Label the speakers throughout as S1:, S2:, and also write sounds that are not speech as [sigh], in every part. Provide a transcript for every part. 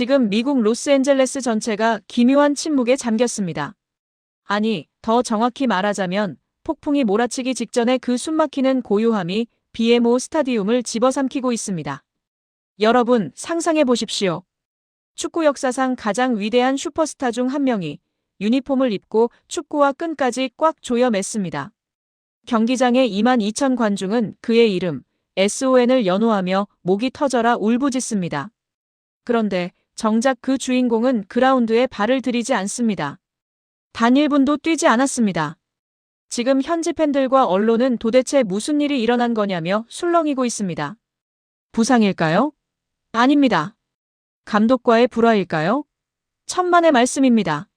S1: 지금 미국 로스앤젤레스 전체가 기묘한 침묵에 잠겼습니다. 아니, 더 정확히 말하자면 폭풍이 몰아치기 직전에 그 숨막히는 고요함이 BMO 스타디움을 집어삼키고 있습니다. 여러분, 상상해 보십시오. 축구 역사상 가장 위대한 슈퍼스타 중 한 명이 유니폼을 입고 축구와 끈까지 꽉 조여 맸습니다. 경기장의 2만 2천 관중은 그의 이름, SON을 연호하며 목이 터져라 울부짖습니다. 그런데 정작 그 주인공은 그라운드에 발을 들이지 않습니다. 단 1분도 뛰지 않았습니다. 지금 현지 팬들과 언론은 도대체 무슨 일이 일어난 거냐며 술렁이고 있습니다. 부상일까요? 아닙니다. 감독과의 불화일까요? 천만의 말씀입니다.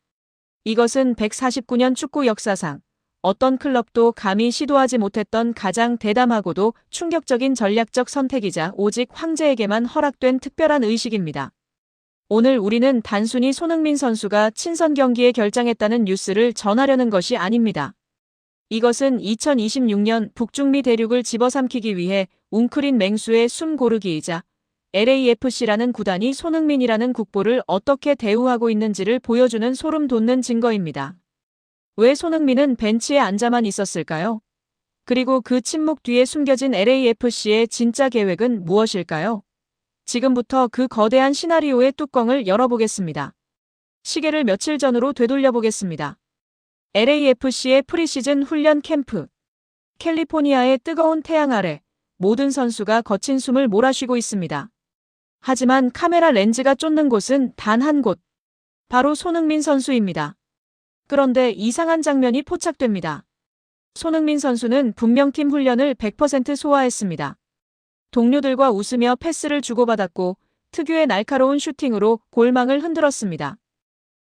S1: 이것은 149년 축구 역사상 어떤 클럽도 감히 시도하지 못했던 가장 대담하고도 충격적인 전략적 선택이자 오직 황제에게만 허락된 특별한 의식입니다. 오늘 우리는 단순히 손흥민 선수가 친선 경기에 결장했다는 뉴스를 전하려는 것이 아닙니다. 이것은 2026년 북중미 대륙을 집어삼키기 위해 웅크린 맹수의 숨 고르기이자 LAFC라는 구단이 손흥민이라는 국보를 어떻게 대우하고 있는지를 보여주는 소름 돋는 증거입니다. 왜 손흥민은 벤치에 앉아만 있었을까요? 그리고 그 침묵 뒤에 숨겨진 LAFC의 진짜 계획은 무엇일까요? 지금부터 그 거대한 시나리오의 뚜껑을 열어보겠습니다. 시계를 며칠 전으로 되돌려 보겠습니다. LAFC의 프리시즌 훈련 캠프. 캘리포니아의 뜨거운 태양 아래 모든 선수가 거친 숨을 몰아쉬고 있습니다. 하지만 카메라 렌즈가 쫓는 곳은 단 한 곳. 바로 손흥민 선수입니다. 그런데 이상한 장면이 포착됩니다. 손흥민 선수는 분명 팀 훈련을 100% 소화했습니다. 동료들과 웃으며 패스를 주고받았고 특유의 날카로운 슈팅으로 골망을 흔들었습니다.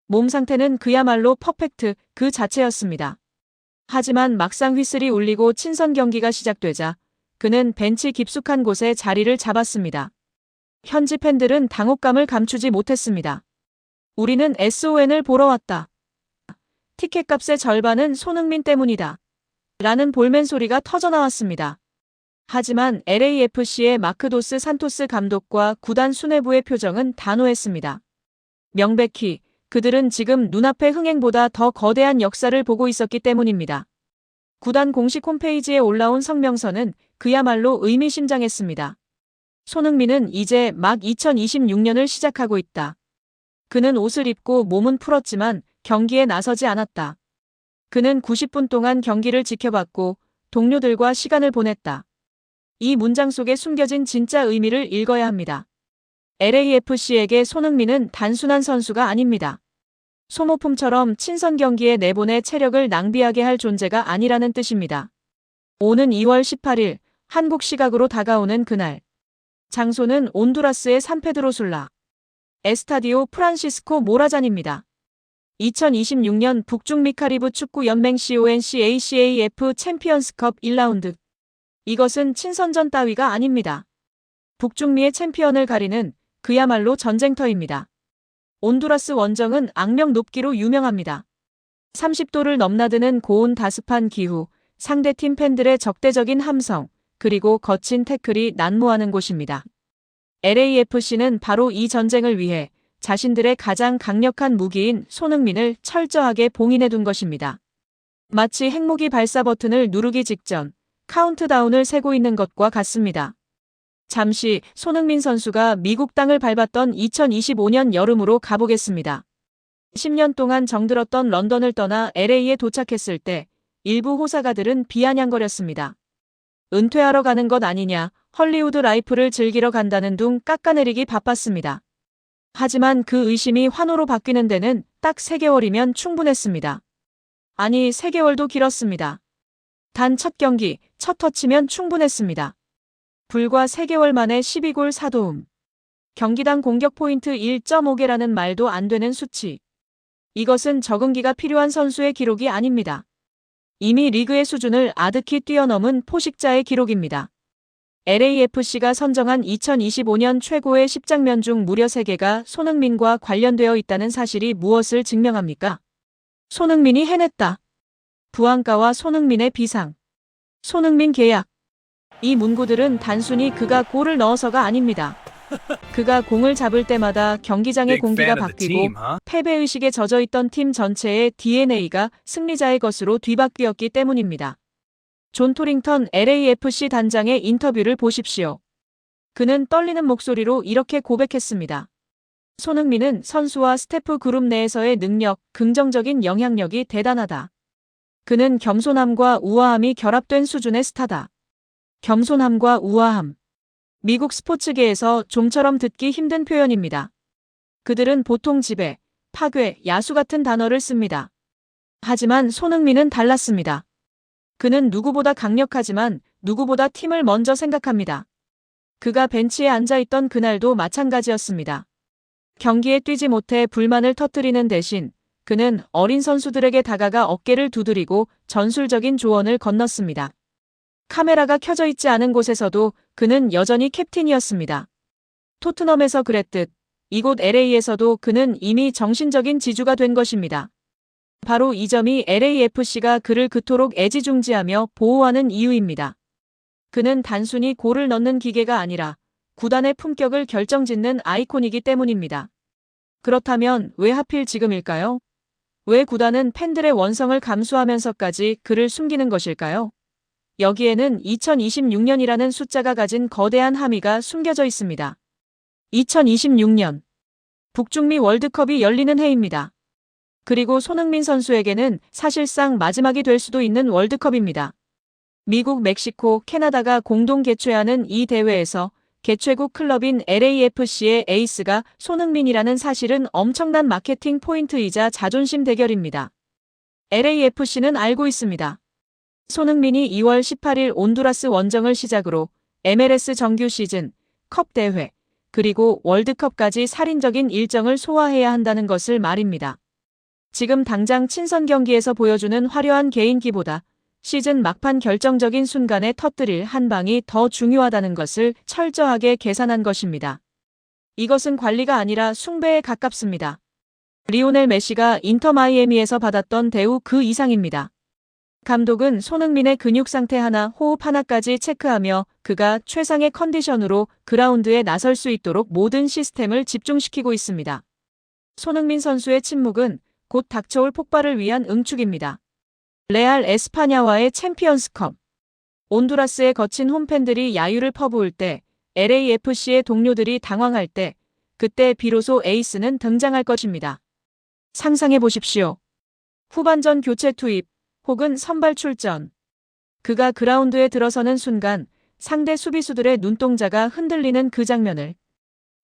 S1: 몸 상태는 그야말로 퍼펙트 그 자체였습니다. 하지만 막상 휘슬이 울리고 친선 경기가 시작되자 그는 벤치 깊숙한 곳에 자리를 잡았습니다. 현지 팬들은 당혹감을 감추지 못했습니다. 우리는 SON을 보러 왔다. 티켓값의 절반은 손흥민 때문이다. 라는 볼멘 소리가 터져나왔습니다. 하지만 LAFC의 마크도스 산토스 감독과 구단 수뇌부의 표정은 단호했습니다. 명백히 그들은 지금 눈앞의 흥행보다 더 거대한 역사를 보고 있었기 때문입니다. 구단 공식 홈페이지에 올라온 성명서는 그야말로 의미심장했습니다. 손흥민은 이제 막 2026년을 시작하고 있다. 그는 옷을 입고 몸은 풀었지만 경기에 나서지 않았다. 그는 90분 동안 경기를 지켜봤고 동료들과 시간을 보냈다. 이 문장 속에 숨겨진 진짜 의미를 읽어야 합니다. LAFC에게 손흥민은 단순한 선수가 아닙니다. 소모품처럼 친선 경기에 내보내 체력을 낭비하게 할 존재가 아니라는 뜻입니다. 오는 2월 18일 한국 시각으로 다가오는 그날. 장소는 온두라스의 산페드로술라. 에스타디오 프란시스코 모라잔입니다. 2026년 북중미 카리브 축구 연맹 CONCACAF 챔피언스컵 1라운드. 이것은 친선전 따위가 아닙니다. 북중미의 챔피언을 가리는 그야말로 전쟁터입니다. 온두라스 원정은 악명 높기로 유명합니다. 30도를 넘나드는 고온 다습한 기후, 상대팀 팬들의 적대적인 함성, 그리고 거친 태클이 난무하는 곳입니다. LAFC는 바로 이 전쟁을 위해 자신들의 가장 강력한 무기인 손흥민을 철저하게 봉인해 둔 것입니다. 마치 핵무기 발사 버튼을 누르기 직전 카운트다운을 세고 있는 것과 같습니다. 잠시 손흥민 선수가 미국 땅을 밟았던 2025년 여름으로 가보겠습니다. 10년 동안 정들었던 런던을 떠나 LA에 도착했을 때 일부 호사가들은 비아냥거렸습니다. 은퇴하러 가는 것 아니냐, 헐리우드 라이프를 즐기러 간다는 둥 깎아내리기 바빴습니다. 하지만 그 의심이 환호로 바뀌는 데는 딱 3개월이면 충분했습니다. 아니, 3개월도 길었습니다. 단 첫 경기, 첫 터치면 충분했습니다. 불과 3개월 만에 12골 4도움. 경기당 공격 포인트 1.5개라는 말도 안 되는 수치. 이것은 적응기가 필요한 선수의 기록이 아닙니다. 이미 리그의 수준을 아득히 뛰어넘은 포식자의 기록입니다. LAFC가 선정한 2025년 최고의 10장면 중 무려 3개가 손흥민과 관련되어 있다는 사실이 무엇을 증명합니까? 손흥민이 해냈다. 부안가와 손흥민의 비상. 손흥민 계약. 이 문구들은 단순히 그가 골을 넣어서가 아닙니다. 그가 공을 잡을 때마다 경기장의 공기가 바뀌고? 패배의식에 젖어 있던 팀 전체의 DNA가 승리자의 것으로 뒤바뀌었기 때문입니다. 존 토링턴 LAFC 단장의 인터뷰를 보십시오. 그는 떨리는 목소리로 이렇게 고백했습니다. 손흥민은 선수와 스태프 그룹 내에서의 능력, 긍정적인 영향력이 대단하다. 그는 겸손함과 우아함이 결합된 수준의 스타다. 겸손함과 우아함. 미국 스포츠계에서 좀처럼 듣기 힘든 표현입니다. 그들은 보통 지배, 파괴, 야수 같은 단어를 씁니다. 하지만 손흥민은 달랐습니다. 그는 누구보다 강력하지만 누구보다 팀을 먼저 생각합니다. 그가 벤치에 앉아 있던 그날도 마찬가지였습니다. 경기에 뛰지 못해 불만을 터뜨리는 대신 그는 어린 선수들에게 다가가 어깨를 두드리고 전술적인 조언을 건넜습니다. 카메라가 켜져 있지 않은 곳에서도 그는 여전히 캡틴이었습니다. 토트넘에서 그랬듯 이곳 LA에서도 그는 이미 정신적인 지주가 된 것입니다. 바로 이 점이 LAFC가 그를 그토록 애지중지하며 보호하는 이유입니다. 그는 단순히 골을 넣는 기계가 아니라 구단의 품격을 결정짓는 아이콘이기 때문입니다. 그렇다면 왜 하필 지금일까요? 왜 구단은 팬들의 원성을 감수하면서까지 그를 숨기는 것일까요? 여기에는 2026년이라는 숫자가 가진 거대한 함의가 숨겨져 있습니다. 2026년 북중미 월드컵이 열리는 해입니다. 그리고 손흥민 선수에게는 사실상 마지막이 될 수도 있는 월드컵입니다. 미국, 멕시코, 캐나다가 공동 개최하는 이 대회에서 개최국 클럽인 LAFC의 에이스가 손흥민이라는 사실은 엄청난 마케팅 포인트이자 자존심 대결입니다. LAFC는 알고 있습니다. 손흥민이 2월 18일 온두라스 원정을 시작으로 MLS 정규 시즌, 컵 대회, 그리고 월드컵까지 살인적인 일정을 소화해야 한다는 것을 말입니다. 지금 당장 친선 경기에서 보여주는 화려한 개인기보다 시즌 막판 결정적인 순간에 터뜨릴 한 방이 더 중요하다는 것을 철저하게 계산한 것입니다. 이것은 관리가 아니라 숭배에 가깝습니다. 리오넬 메시가 인터 마이애미에서 받았던 대우 그 이상입니다. 감독은 손흥민의 근육 상태 하나, 호흡 하나까지 체크하며 그가 최상의 컨디션으로 그라운드에 나설 수 있도록 모든 시스템을 집중시키고 있습니다. 손흥민 선수의 침묵은 곧 닥쳐올 폭발을 위한 응축입니다. 레알 에스파냐와의 챔피언스컵. 온두라스의 거친 홈팬들이 야유를 퍼부을 때, LAFC의 동료들이 당황할 때, 그때 비로소 에이스는 등장할 것입니다. 상상해 보십시오. 후반전 교체 투입, 혹은 선발 출전. 그가 그라운드에 들어서는 순간 상대 수비수들의 눈동자가 흔들리는 그 장면을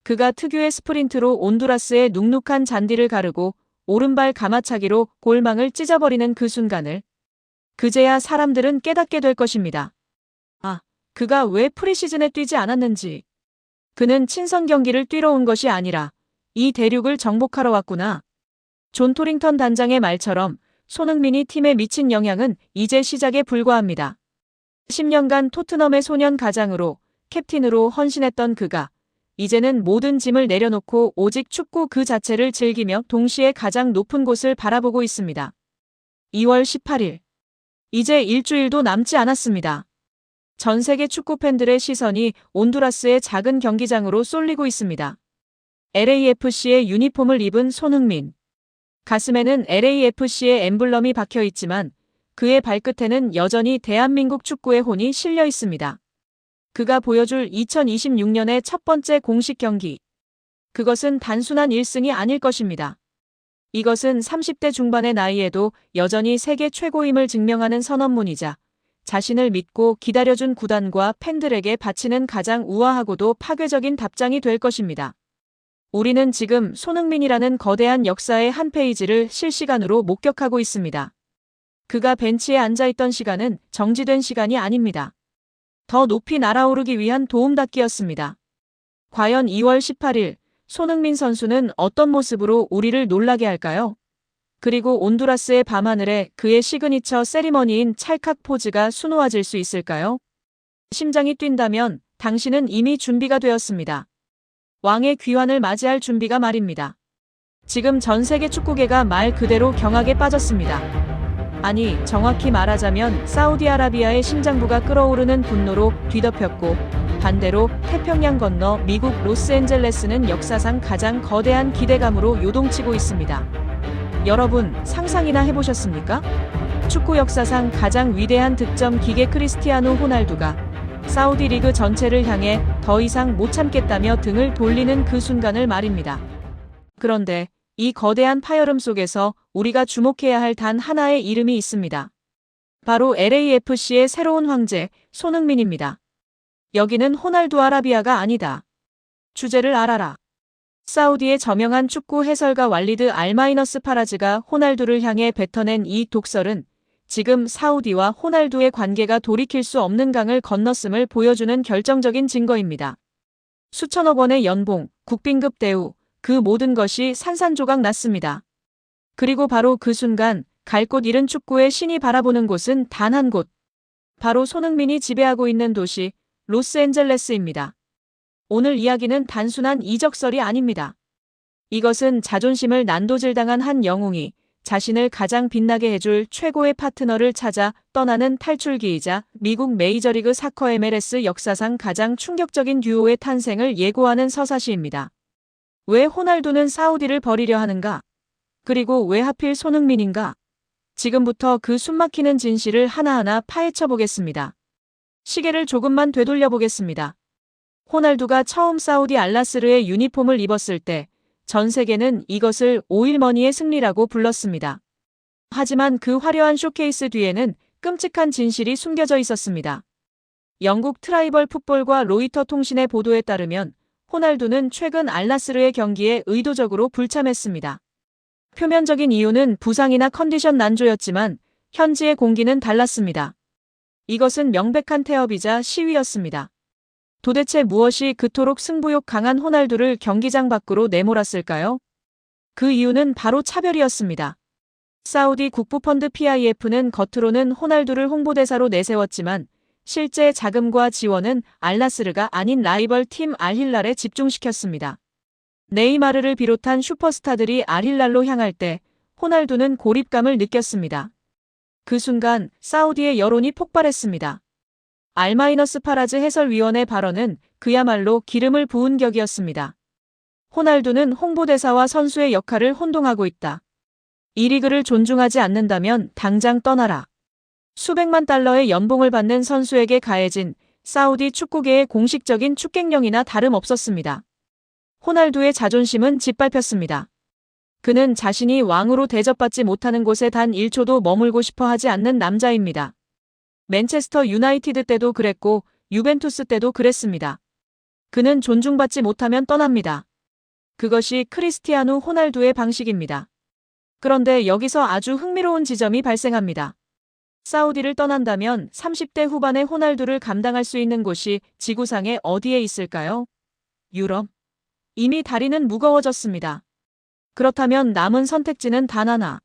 S1: 그가 특유의 스프린트로 온두라스의 눅눅한 잔디를 가르고 오른발 가마차기로 골망을 찢어버리는 그 순간을 그제야 사람들은 깨닫게 될 것입니다. 아, 그가 왜 프리시즌에 뛰지 않았는지. 그는 친선 경기를 뛰러 온 것이 아니라 이 대륙을 정복하러 왔구나. 존 토링턴 단장의 말처럼 손흥민이 팀에 미친 영향은 이제 시작에 불과합니다. 10년간 토트넘의 소년 가장으로 캡틴으로 헌신했던 그가 이제는 모든 짐을 내려놓고 오직 축구 그 자체를 즐기며 동시에 가장 높은 곳을 바라보고 있습니다. 2월 18일. 이제 일주일도 남지 않았습니다. 전 세계 축구 팬들의 시선이 온두라스의 작은 경기장으로 쏠리고 있습니다. LAFC의 유니폼을 입은 손흥민. 가슴에는 LAFC의 엠블럼이 박혀 있지만 그의 발끝에는 여전히 대한민국 축구의 혼이 실려 있습니다. 그가 보여줄 2026년의 첫 번째 공식 경기. 그것은 단순한 1승이 아닐 것입니다. 이것은 30대 중반의 나이에도 여전히 세계 최고임을 증명하는 선언문이자 자신을 믿고 기다려준 구단과 팬들에게 바치는 가장 우아하고도 파괴적인 답장이 될 것입니다. 우리는 지금 손흥민이라는 거대한 역사의 한 페이지를 실시간으로 목격하고 있습니다. 그가 벤치에 앉아있던 시간은 정지된 시간이 아닙니다. 더 높이 날아오르기 위한 도움닫기였습니다. 과연 2월 18일 손흥민 선수는 어떤 모습으로 우리를 놀라게 할까요? 그리고 온두라스의 밤하늘에 그의 시그니처 세리머니인 찰칵 포즈가 수놓아질 수 있을까요? 심장이 뛴다면 당신은 이미 준비가 되었습니다. 왕의 귀환을 맞이할 준비가 말입니다. 지금 전 세계 축구계가 말 그대로 경악에 빠졌습니다. 아니, 정확히 말하자면 사우디아라비아의 심장부가 끓어오르는 분노로 뒤덮였고 반대로 태평양 건너 미국 로스앤젤레스는 역사상 가장 거대한 기대감으로 요동치고 있습니다. 여러분, 상상이나 해보셨습니까? 축구 역사상 가장 위대한 득점 기계 크리스티아노 호날두가 사우디 리그 전체를 향해 더 이상 못 참겠다며 등을 돌리는 그 순간을 말입니다. 그런데 이 거대한 파열음 속에서 우리가 주목해야 할 단 하나의 이름이 있습니다. 바로 LAFC의 새로운 황제 손흥민입니다. 여기는 호날두 아라비아가 아니다. 주제를 알아라. 사우디의 저명한 축구 해설가 왈리드 알마이너스 파라즈가 호날두를 향해 뱉어낸 이 독설은 지금 사우디와 호날두의 관계가 돌이킬 수 없는 강을 건넜음을 보여주는 결정적인 증거입니다. 수천억 원의 연봉, 국빈급 대우, 그 모든 것이 산산조각 났습니다. 그리고 바로 그 순간 갈 곳 잃은 축구의 신이 바라보는 곳은 단 한 곳. 바로 손흥민이 지배하고 있는 도시 로스앤젤레스입니다. 오늘 이야기는 단순한 이적설이 아닙니다. 이것은 자존심을 난도질당한 한 영웅이 자신을 가장 빛나게 해줄 최고의 파트너를 찾아 떠나는 탈출기이자 미국 메이저리그 사커 MLS 역사상 가장 충격적인 듀오의 탄생을 예고하는 서사시입니다. 왜 호날두는 사우디를 버리려 하는가? 그리고 왜 하필 손흥민인가? 지금부터 그 숨막히는 진실을 하나하나 파헤쳐 보겠습니다. 시계를 조금만 되돌려 보겠습니다. 호날두가 처음 사우디 알라스르의 유니폼을 입었을 때 전 세계는 이것을 오일머니의 승리라고 불렀습니다. 하지만 그 화려한 쇼케이스 뒤에는 끔찍한 진실이 숨겨져 있었습니다. 영국 트라이벌 풋볼과 로이터 통신의 보도에 따르면 호날두는 최근 알라스르의 경기에 의도적으로 불참했습니다. 표면적인 이유는 부상이나 컨디션 난조였지만 현지의 공기는 달랐습니다. 이것은 명백한 태업이자 시위였습니다. 도대체 무엇이 그토록 승부욕 강한 호날두를 경기장 밖으로 내몰았을까요? 그 이유는 바로 차별이었습니다. 사우디 국부펀드 PIF는 겉으로는 호날두를 홍보대사로 내세웠지만 실제 자금과 지원은 알나스르가 아닌 라이벌 팀 알힐랄에 집중시켰습니다. 네이마르를 비롯한 슈퍼스타들이 알힐랄로 향할 때 호날두는 고립감을 느꼈습니다. 그 순간 사우디의 여론이 폭발했습니다. 알마이너스 파라즈 해설위원의 발언은 그야말로 기름을 부은 격이었습니다. 호날두는 홍보대사와 선수의 역할을 혼동하고 있다. 이 리그를 존중하지 않는다면 당장 떠나라. 수백만 달러의 연봉을 받는 선수에게 가해진 사우디 축구계의 공식적인 축객령이나 다름없었습니다. 호날두의 자존심은 짓밟혔습니다. 그는 자신이 왕으로 대접받지 못하는 곳에 단 1초도 머물고 싶어 하지 않는 남자입니다. 맨체스터 유나이티드 때도 그랬고 유벤투스 때도 그랬습니다. 그는 존중받지 못하면 떠납니다. 그것이 크리스티아누 호날두의 방식입니다. 그런데 여기서 아주 흥미로운 지점이 발생합니다. 사우디를 떠난다면 30대 후반의 호날두를 감당할 수 있는 곳이 지구상에 어디에 있을까요? 유럽. 이미 다리는 무거워졌습니다. 그렇다면 남은 선택지는 단 하나.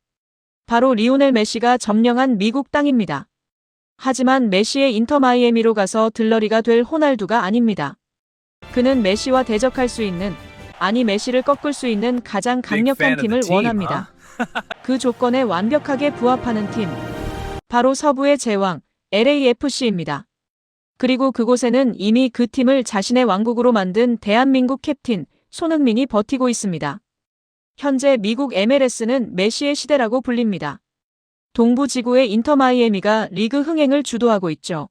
S1: 바로 리오넬 메시가 점령한 미국 땅입니다. 하지만 메시의 인터 마이애미로 가서 들러리가 될 호날두가 아닙니다. 그는 메시와 대적할 수 있는, 아니 메시를 꺾을 수 있는 가장 강력한 팀을 원합니다. [laughs] 그 조건에 완벽하게 부합하는 팀. 바로 서부의 제왕, LAFC입니다. 그리고 그곳에는 이미 그 팀을 자신의 왕국으로 만든 대한민국 캡틴 손흥민이 버티고 있습니다. 현재 미국 MLS는 메시의 시대라고 불립니다. 동부 지구의 인터 마이애미가 리그 흥행을 주도하고 있죠.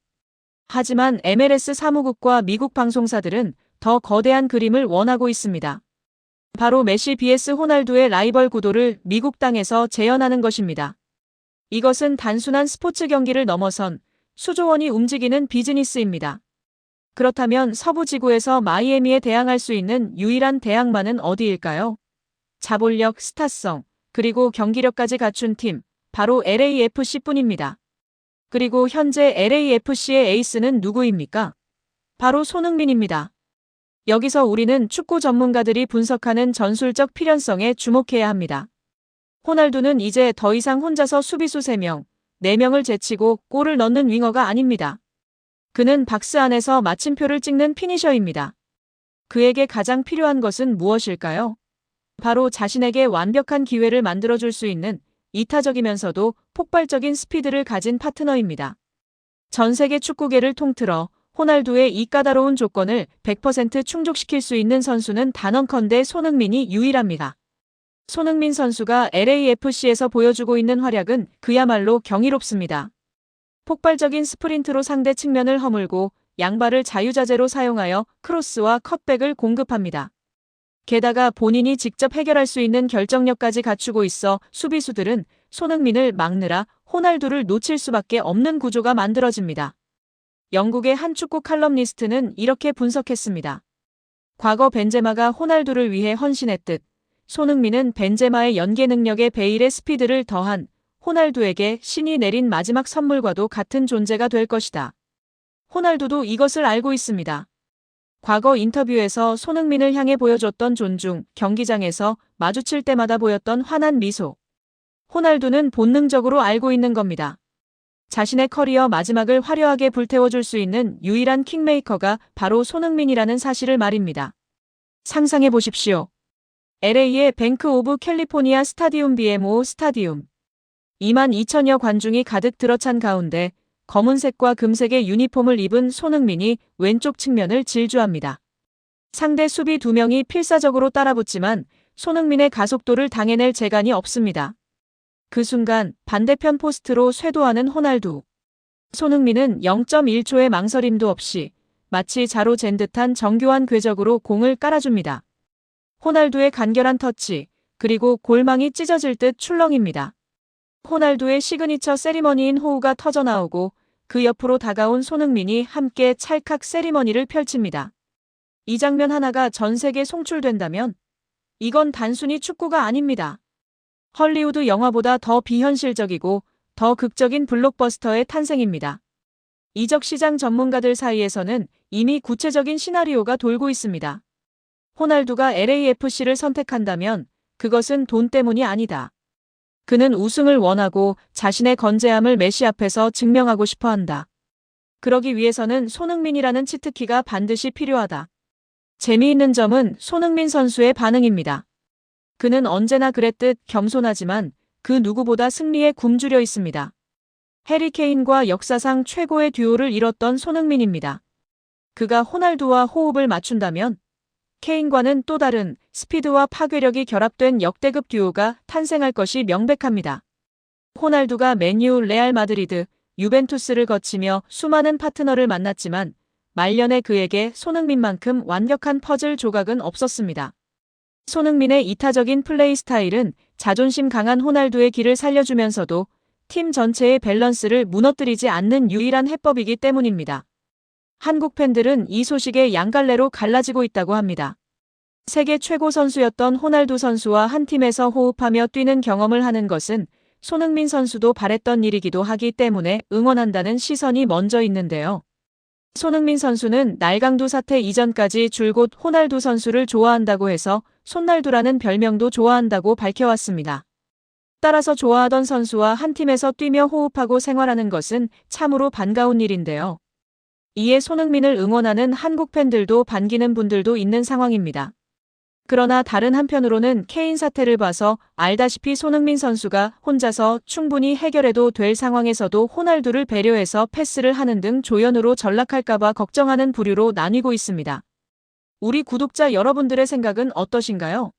S1: 하지만 MLS 사무국과 미국 방송사들은 더 거대한 그림을 원하고 있습니다. 바로 메시 vs 호날두의 라이벌 구도를 미국 땅에서 재현하는 것입니다. 이것은 단순한 스포츠 경기를 넘어선 수조 원이 움직이는 비즈니스입니다. 그렇다면 서부 지구에서 마이애미에 대항할 수 있는 유일한 대항마는 어디일까요? 자본력, 스타성, 그리고 경기력까지 갖춘 팀, 바로 LAFC뿐입니다. 그리고 현재 LAFC의 에이스는 누구입니까? 바로 손흥민입니다. 여기서 우리는 축구 전문가들이 분석하는 전술적 필연성에 주목해야 합니다. 호날두는 이제 더 이상 혼자서 수비수 3명, 4명을 제치고 골을 넣는 윙어가 아닙니다. 그는 박스 안에서 마침표를 찍는 피니셔입니다. 그에게 가장 필요한 것은 무엇일까요? 바로 자신에게 완벽한 기회를 만들어줄 수 있는 이타적이면서도 폭발적인 스피드를 가진 파트너입니다. 전 세계 축구계를 통틀어 호날두의 이 까다로운 조건을 100% 충족시킬 수 있는 선수는 단언컨대 손흥민이 유일합니다. 손흥민 선수가 LAFC에서 보여주고 있는 활약은 그야말로 경이롭습니다. 폭발적인 스프린트로 상대 측면을 허물고 양발을 자유자재로 사용하여 크로스와 컷백을 공급합니다. 게다가 본인이 직접 해결할 수 있는 결정력까지 갖추고 있어 수비수들은 손흥민을 막느라 호날두를 놓칠 수밖에 없는 구조가 만들어집니다. 영국의 한 축구 칼럼니스트는 이렇게 분석했습니다. 과거 벤제마가 호날두를 위해 헌신했듯 손흥민은 벤제마의 연계 능력에 베일의 스피드를 더한 호날두에게 신이 내린 마지막 선물과도 같은 존재가 될 것이다. 호날두도 이것을 알고 있습니다. 과거 인터뷰에서 손흥민을 향해 보여줬던 존중, 경기장에서 마주칠 때마다 보였던 환한 미소. 호날두는 본능적으로 알고 있는 겁니다. 자신의 커리어 마지막을 화려하게 불태워줄 수 있는 유일한 킹메이커가 바로 손흥민이라는 사실을 말입니다. 상상해 보십시오. LA의 뱅크 오브 캘리포니아 스타디움 BMO 스타디움. 2만 2천여 관중이 가득 들어찬 가운데 검은색과 금색의 유니폼을 입은 손흥민이 왼쪽 측면을 질주합니다. 상대 수비 두 명이 필사적으로 따라붙지만 손흥민의 가속도를 당해낼 재간이 없습니다. 그 순간 반대편 포스트로 쇄도하는 호날두. 손흥민은 0.1초의 망설임도 없이 마치 자로 잰 듯한 정교한 궤적으로 공을 깔아줍니다. 호날두의 간결한 터치, 그리고 골망이 찢어질 듯 출렁입니다. 호날두의 시그니처 세리머니인 호우가 터져나오고 그 옆으로 다가온 손흥민이 함께 찰칵 세리머니를 펼칩니다. 이 장면 하나가 전 세계 송출된다면 이건 단순히 축구가 아닙니다. 헐리우드 영화보다 더 비현실적이고 더 극적인 블록버스터의 탄생입니다. 이적 시장 전문가들 사이에서는 이미 구체적인 시나리오가 돌고 있습니다. 호날두가 LAFC를 선택한다면 그것은 돈 때문이 아니다. 그는 우승을 원하고 자신의 건재함을 메시 앞에서 증명하고 싶어 한다. 그러기 위해서는 손흥민이라는 치트키가 반드시 필요하다. 재미있는 점은 손흥민 선수의 반응입니다. 그는 언제나 그랬듯 겸손하지만 그 누구보다 승리에 굶주려 있습니다. 해리 케인과 역사상 최고의 듀오를 이뤘던 손흥민입니다. 그가 호날두와 호흡을 맞춘다면 케인과는 또 다른 스피드와 파괴력이 결합된 역대급 듀오가 탄생할 것이 명백합니다. 호날두가 맨유, 레알 마드리드, 유벤투스를 거치며 수많은 파트너를 만났지만 말년에 그에게 손흥민만큼 완벽한 퍼즐 조각은 없었습니다. 손흥민의 이타적인 플레이 스타일은 자존심 강한 호날두의 길을 살려주면서도 팀 전체의 밸런스를 무너뜨리지 않는 유일한 해법이기 때문입니다. 한국 팬들은 이 소식에 양갈래로 갈라지고 있다고 합니다. 세계 최고 선수였던 호날두 선수와 한 팀에서 호흡하며 뛰는 경험을 하는 것은 손흥민 선수도 바랬던 일이기도 하기 때문에 응원한다는 시선이 먼저 있는데요. 손흥민 선수는 날강두 사태 이전까지 줄곧 호날두 선수를 좋아한다고 해서 손날두라는 별명도 좋아한다고 밝혀왔습니다. 따라서 좋아하던 선수와 한 팀에서 뛰며 호흡하고 생활하는 것은 참으로 반가운 일인데요. 이에 손흥민을 응원하는 한국 팬들도 반기는 분들도 있는 상황입니다. 그러나 다른 한편으로는 케인 사태를 봐서 알다시피 손흥민 선수가 혼자서 충분히 해결해도 될 상황에서도 호날두를 배려해서 패스를 하는 등 조연으로 전락할까봐 걱정하는 부류로 나뉘고 있습니다. 우리 구독자 여러분들의 생각은 어떠신가요?